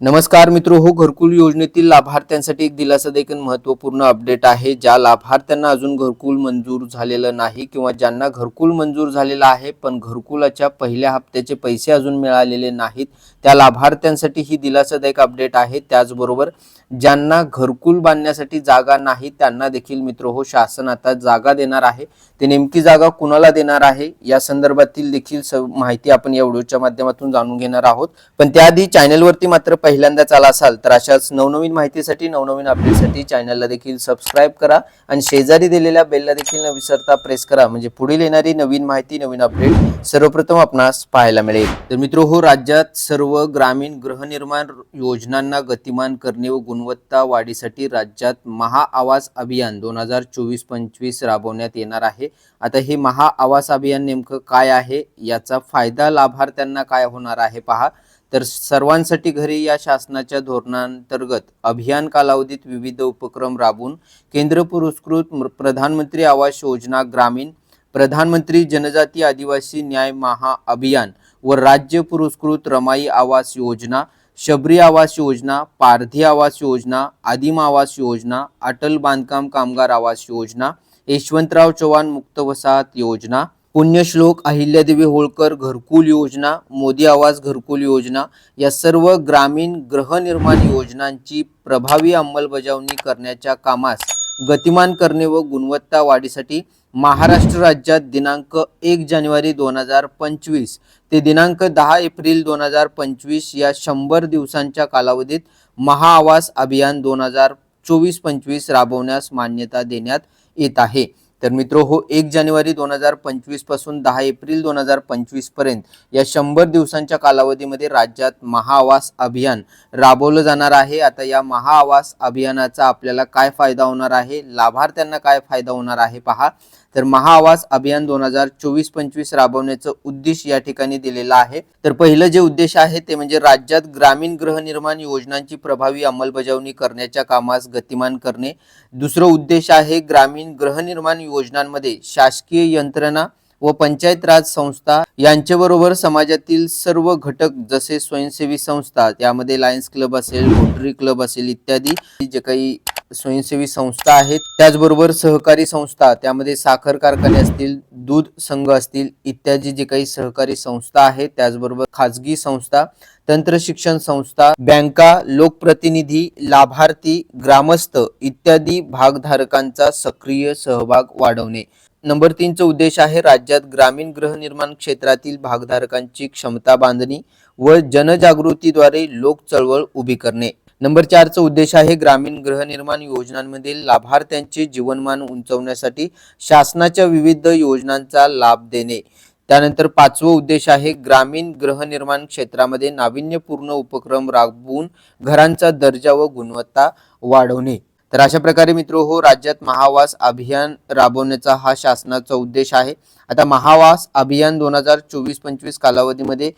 नमस्कार मित्र हो घरकुल योजनेतील लाभार्थ्यांसाठी एक दिलासादायक आणि महत्त्वपूर्ण अपडेट आहे ज्या लाभार्थ्यांना अजून घरकुल मंजूर झालेलं नाही किंवा ज्यांना घरकुल मंजूर झालेलं आहे पण घरकुलाच्या पहिल्या हप्त्याचे पैसे अजून मिळालेले नाहीत त्या लाभार्थ्यांसाठी ही दिलासादायक अपडेट आहे. त्याचबरोबर ज्यांना घरकुल बांधण्यासाठी जागा नाही त्यांना देखील मित्र हो शासन आता जागा देणार आहे. ते नेमकी जागा कुणाला देणार आहे? या संदर्भातील देखील स- माहिती आपण या व्हिडिओच्या माध्यमातून जाणून घेणार आहोत. पण त्याआधी चॅनलवरती मात्र पहिल्यांदाच आला असाल तर अशाच नवनवीन माहितीसाठी नवनवीन अपडेटसाठी चॅनलला देखील सबस्क्राईब करा आणि शेजारी दिलेल्या बेलला देखील न विसरता प्रेस करा. म्हणजे पुढील येणारी नवीन माहिती नवीन अपडेट सर्वप्रथम आपणास पाहायला मिळेल. तर मित्र हो राज्यात सर्व ग्रामीण गृहनिर्माण योजनांना गतिमान करणे व गुणवत्ता वाढीसाठी राज्यात महाआवास अभियान दोन हजार चोवीस पंचवीस राबवण्यात येणार आहे. आता हे महाआवास अभियान नेमकं काय आहे? याचा फायदा लाभार्थ्यांना काय होणार आहे पहा. तर सर्वांसाठी घरी या शासनाच्या धोरणांतर्गत अभियान कालावधीत विविध उपक्रम राबवून केंद्र पुरस्कृत प्रधानमंत्री आवास योजना ग्रामीण प्रधानमंत्री जनजाती आदिवासी न्याय महा अभियान व राज्य पुरस्कृत रमाई आवास योजना शबरी आवास योजना पारधी आवास योजना आदिम आवास योजना अटल बांधकाम कामगार आवास योजना यशवंतराव चव्हाण मुक्त वसाहत योजना पुण्यश्लोक अहिल्यादेवी होळकर घरकुल योजना मोदी आवास घरकुल योजना या सर्व ग्रामीण गृहनिर्माण योजनांची प्रभावी अंमलबजावणी करण्याच्या कामास गतिमान करणे व गुणवत्ता वाढीसाठी महाराष्ट्र राज्यात दिनांक एक जानेवारी दोन हजार पंचवीस ते दिनांक दहा एप्रिल दोन हजार पंचवीस या शंभर दिवसांच्या कालावधीत महाआवास अभियान दोन हजार चोवीस पंचवीस राबवण्यास मान्यता देण्यात येत आहे. तर मित्र हो एक जानेवारी दोन हजार पंचवीसपासून दहा एप्रिल दोन हजार पंचवीसपर्यंत या शंभर दिवसांच्या कालावधीमध्ये राज्यात महाआवास अभियान राबवलं जाणार आहे. आता या महाआवास अभियानाचा आपल्याला काय फायदा होणार आहे? लाभार्थ्यांना काय फायदा होणार आहे? पहा. तर महाआवास अभियान दोन हजार चोवीस पंचवीस राबवण्याचं उद्देश या ठिकाणी दिलेलं आहे. तर पहिलं जे उद्देश आहे ते म्हणजे राज्यात ग्रामीण गृहनिर्माण योजनांची प्रभावी अंमलबजावणी करण्याच्या कामास गतिमान करणे. दुसरं उद्देश आहे ग्रामीण गृहनिर्माण योजनांमध्ये शासकीय यंत्रणा व पंचायत राज संस्था यांच्याबरोबर समाजातील सर्व घटक जसे स्वयंसेवी संस्था त्यामध्ये लायन्स क्लब असेल रोटरी क्लब असेल इत्यादी जे काही स्वयंसेवी संस्था आहेत त्याचबरोबर सहकारी संस्था त्यामध्ये साखर कारखाने असतील दूध संघ असतील इत्यादी जे काही सहकारी संस्था आहेत त्याचबरोबर खाजगी संस्था तंत्र शिक्षण संस्था बँका लोकप्रतिनिधी लाभार्थी ग्रामस्थ इत्यादी भागधारकांचा सक्रिय सहभाग वाढवणे. नंबर तीनचा उद्देश आहे राज्यात ग्रामीण गृहनिर्माण क्षेत्रातील भागधारकांची क्षमता बांधणी व जनजागृतीद्वारे लोक चळवळ उभी करणे. नंबर चारचा उद्देश आहे ग्रामीण गृहनिर्माण योजनांमधील लाभार्थ्यांचे जीवनमान उंचवण्यासाठी शासनाच्या विविध योजनांचा लाभ देणे. त्यानंतर पाचवं उद्देश आहे ग्रामीण गृहनिर्माण क्षेत्रामध्ये नाविन्यपूर्ण उपक्रम राबवून घरांचा दर्जा व गुणवत्ता वाढवणे. तर अशा प्रकारे मित्र हो राज्यात महावास अभियान राबवण्याचा हा शासनाचा उद्देश आहे. आता महावास अभियान दोन हजार चोवीस पंचवीस कालावधीमध्ये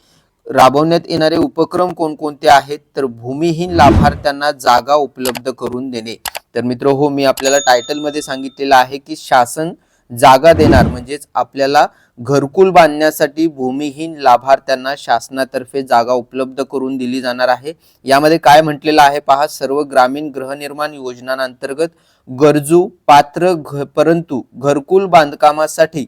राबवण्यात येणारे उपक्रम कोणकोणते आहेत? तर भूमिहीन लाभार्थ्यांना जागा उपलब्ध करून देणे. तर मित्र हो मी आपल्याला टायटलमध्ये सांगितलेलं आहे की शासन जागा देणार म्हणजेच आपल्याला घरकुल बांधण्यासाठी भूमिहीन लाभार्थ्यांना शासनातर्फे जागा उपलब्ध करून दिली जाणार आहे. यामध्ये काय म्हटलेलं आहे पहा सर्व ग्रामीण गृहनिर्माण योजनांतर्गत गरजू पात्र घ परंतु घरकुल बांधकामासाठी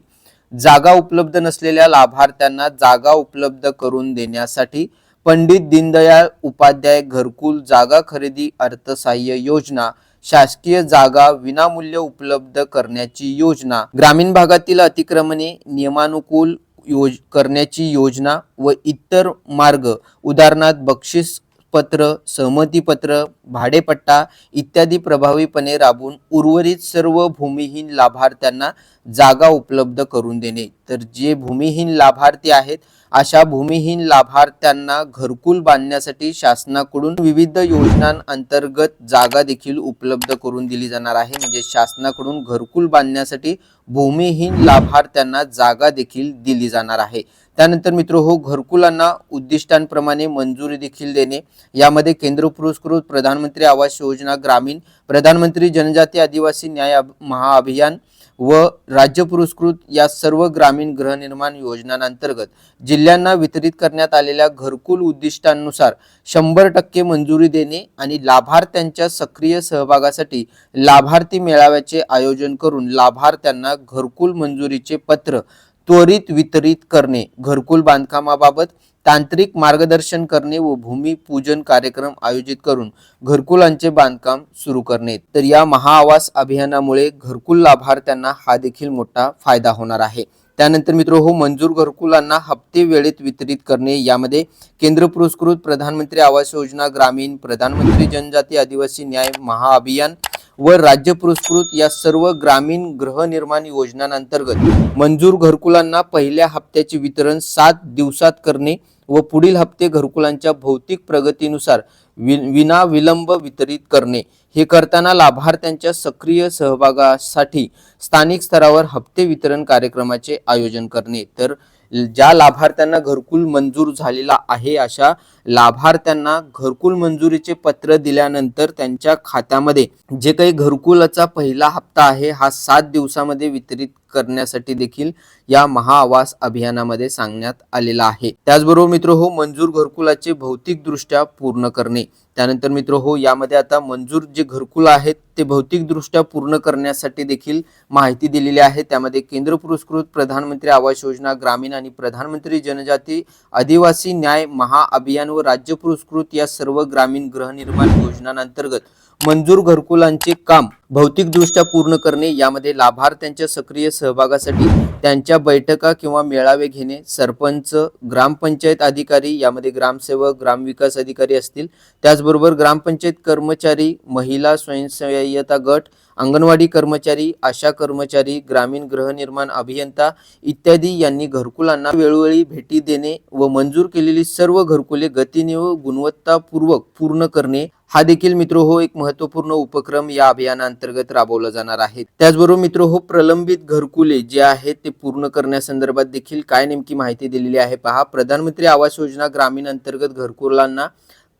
जागा उपलब्ध नसलेल्या लाभार्थ्यांना जागा उपलब्ध करून देण्यासाठी पंडित दीनदयाळ उपाध्याय घरकुल जागा खरेदी अर्थसहाय्य योजना शासकीय जागा विनामूल्य उपलब्ध करण्याची योजना. ग्रामीण भागातील अतिक्रमणे नियमानुकूल योज करण्याची योजना व इतर मार्ग उदाहरणार्थ बक्षीस पत्र सहमतीपत्र भाडेपट्टा इत्यादी प्रभावीपणे राबवून उर्वरित सर्व भूमिहीन लाभार्थ्यांना जागा उपलब्ध करून देणे. तर जे भूमिहीन लाभार्थी आहेत अशा भूमिहीन लाभार्थ्यांना घरकुल बांधण्यासाठी शासनाकडून विविध योजनांअंतर्गत जागा देखील उपलब्ध करून दिली जाणार आहे. म्हणजे शासनाकडून घरकुल बांधण्यासाठी भूमिहीन लाभार्थ्यांना जागा देखील दिली जाणार आहे. त्यानंतर मित्र हो घरकुलांना उद्दिष्टांप्रमाणे मंजुरी देखील देणे. यामध्ये केंद्र पुरस्कृत प्रधानमंत्री आवास योजना ग्रामीण प्रधानमंत्री जनजाती आदिवासी न्याय महाअभियान व राज्य पुरस्कृत या सर्व ग्रामीण गृहनिर्माण योजनांतर्गत जिल्ह्यांना वितरित करण्यात आलेल्या घरकुल उद्दिष्टांनुसार शंभर टक्के मंजुरी देणे आणि लाभार्थ्यांच्या सक्रिय सहभागासाठी लाभार्थी मेळाव्याचे आयोजन करून लाभार्थ्यांना घरकुल मंजुरीचे पत्र त्वरित वितरित करणे घरकुल बांधकामाबाबत तांत्रिक मार्गदर्शन करणे व भूमिपूजन कार्यक्रम आयोजित करून घरकुलांचे बांधकाम सुरू करणे. तर या महाआवास अभियानामुळे घरकुल लाभार्थ्यांना हा देखील मोठा फायदा होणार आहे. त्यानंतर मित्र हो मंजूर घरकुलांना हप्ते वेळेत वितरित करणे यामध्ये केंद्र पुरस्कृत प्रधानमंत्री आवास योजना ग्रामीण प्रधानमंत्री जनजाती आदिवासी न्याय महाअभियान व राज्य पुरस्कृत या सर्व ग्रामीण गृहनिर्माण योजनांतर्गत मंजूर घरकुलांना पहिल्या हप्त्याचे वितरण सात दिवसात करणे व पुढील हप्ते घरकुलांच्या भौतिक प्रगतीनुसार वि विना विलंब वितरित करणे. हे करताना लाभार्थ्यांच्या सक्रिय सहभागासाठी स्थानिक स्तरावर हप्ते वितरण कार्यक्रमाचे आयोजन करणे. तर ज्या लाभार्थ्यांना घरकुल मंजूर झालेला आहे अशा लाभार्थ्यांना घरकुल मंजुरीचे पत्र दिल्यानंतर त्यांच्या खात्यामध्ये जे काही घरकुलाचा पहिला हप्ता आहे हा सात दिवसामध्ये वितरित करण्यासाठी देखील या महाआवास अभियानामध्ये सांगण्यात आलेला आहे. त्याचबरोबर मित्र हो मंजूर घरकुलाचे भौतिकदृष्ट्या पूर्ण करणे. त्यानंतर मित्र हो यामध्ये आता मंजूर जे घरकुल आहेत ते भौतिकदृष्ट्या पूर्ण करण्यासाठी देखील माहिती दिलेली आहे. त्यामध्ये केंद्र पुरस्कृत प्रधानमंत्री आवास योजना ग्रामीण आणि प्रधानमंत्री जनजाती आदिवासी न्याय महाअभियान व राज्य पुरस्कृत या सर्व ग्रामीण गृहनिर्माण योजनांतर्गत मंजूर घरकुलांचे काम भौतिकदृष्ट्या पूर्ण करणे यामध्ये लाभार्थ्यांच्या सक्रिय सहभागासाठी त्यांच्या बैठका किंवा मेळावे घेणे सरपंच ग्रामपंचायत अधिकारी यामध्ये ग्रामसेवक ग्रामविकास अधिकारी असतील. त्याचबरोबर ग्रामपंचायत कर्मचारी महिला स्वयंसहाय्यता गट अंगणवाडी कर्मचारी आशा कर्मचारी ग्रामीण गृहनिर्माण अभियंता इत्यादी यांनी घरकुलांना वेळोवेळी भेटी देणे व मंजूर केलेली सर्व घरकुले गतीने व गुणवत्तापूर्वक पूर्ण करणे हा देखील मित्र हो एक महत्त्वपूर्ण उपक्रम या अभियानाअंतर्गत राबवला जाणार आहे. त्याचबरोबर मित्र हो प्रलंबित घरकुले जे आहेत ते पूर्ण करण्यासंदर्भात देखील काय नेमकी माहिती दिलेली आहे पहा. प्रधानमंत्री आवास योजना ग्रामीण अंतर्गत घरकुलांना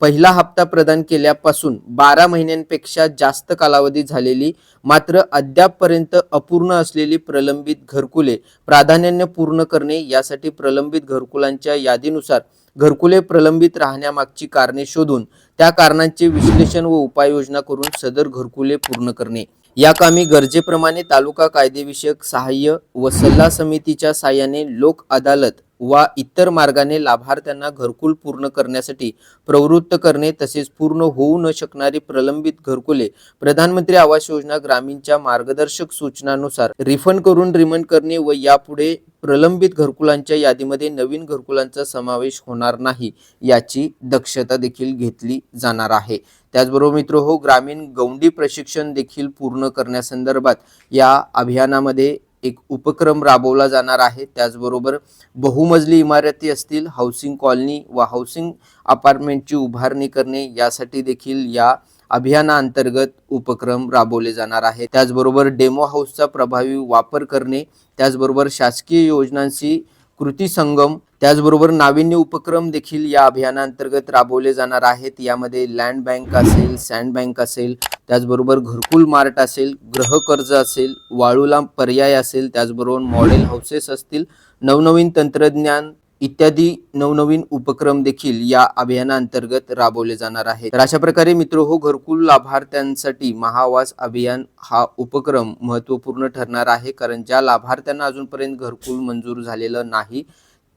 पहिला हप्ता प्रदान केल्यापासून बारा महिन्यांपेक्षा जास्त कालावधी झालेली मात्र अद्यापपर्यंत अपूर्ण असलेली प्रलंबित घरकुले प्राधान्याने पूर्ण करणे यासाठी प्रलंबित घरकुलांच्या यादीनुसार घरकुले प्रलंबित राहण्यामागची कारणे शोधून त्या कारणांचे विश्लेषण व उपाययोजना करून सदर घरकुले पूर्ण करणे. या कामी गरजेप्रमाणे तालुका कायदेविषयक सहाय्य व सल्ला समितीच्या साह्याने लोक अदालत वा इतर मार्गाने लाभार्थ्यांना घरकुल पूर्ण करण्यासाठी प्रवृत्त करणे तसेच पूर्ण होऊ न शकणारी प्रलंबित घरकुले प्रधानमंत्री आवास योजना ग्रामीणच्या मार्गदर्शक सूचनानुसार रिफंड करून रिमंड करणे व यापुढे प्रलंबित घरकुलांच्या यादीमध्ये नवीन घरकुलांचा समावेश होणार नाही याची दक्षता देखील घेतली जाणार आहे. त्याचबरोबर मित्र हो ग्रामीण गौंडी प्रशिक्षण देखील पूर्ण करण्यासंदर्भात या अभियानामध्ये एक उपक्रम राबवला जाणार आहे. त्याचबरोबर बहुमजली इमारती असतील हाऊसिंग कॉलनी व हाऊसिंग अपार्टमेंटची उभारणी करणे यासाठी देखील या अभियानाअंतर्गत उपक्रम राबवले जाणार आहे त्याचबरोबर डेमो हाऊसचा प्रभावी वापर करणे त्याचबरोबर शासकीय योजनांशी कृती संगम त्याचबरोबर नाविन्य उपक्रम देखील या अभियानांतर्गत राबवले जाणार आहेत. यामध्ये लँड बँक असेल सँड बँक असेल त्याचबरोबर घरकुल मार्ट असेल ग्रह कर्ज असेल वाळूला पर्याय असेल त्याचबरोबर मॉडेल हाऊसेस असतील नवनवीन तंत्रज्ञान इत्यादी नवनवीन उपक्रम देखील या अभियानांतर्गत राबवले जाणार आहेत. तर अशा प्रकारे मित्र हो घरकुल लाभार्थ्यांसाठी महावास अभियान हा उपक्रम महत्त्वपूर्ण ठरणार आहे. कारण ज्या लाभार्थ्यांना अजूनपर्यंत घरकुल मंजूर झालेलं नाही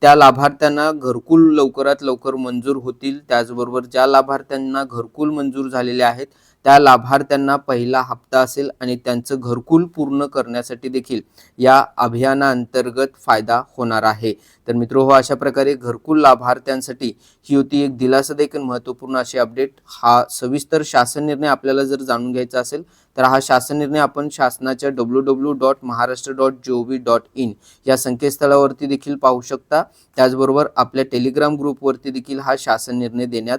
त्या लाभार्थ्यांना घरकुल लवकरात लवकर मंजूर होतील. त्याचबरोबर ज्या लाभार्थ्यांना घरकुल मंजूर झालेले आहेत त्या लाभार्थ्यांना पहिला हप्ता असेल आणि त्यांचं घरकुल पूर्ण करण्यासाठी देखील या अभियानाअंतर्गत फायदा होणार आहे. तर मित्र हो अशा प्रकारे घरकुल लाभार्थ्यांसाठी ही होती एक दिलासादायक आणि महत्त्वपूर्ण अशी अपडेट हा सविस्तर शासन निर्णय आपल्याला जर जाणून घ्यायचा असेल तर हा शासन निर्णय आपण शासनाच्या W W dot Maharashtra dot G O V dot in या संकेतस्थळावरती देखील पाहू शकता. त्याचबरोबर आपल्या टेलिग्राम ग्रुपवरती देखील हा शासन निर्णय देण्यात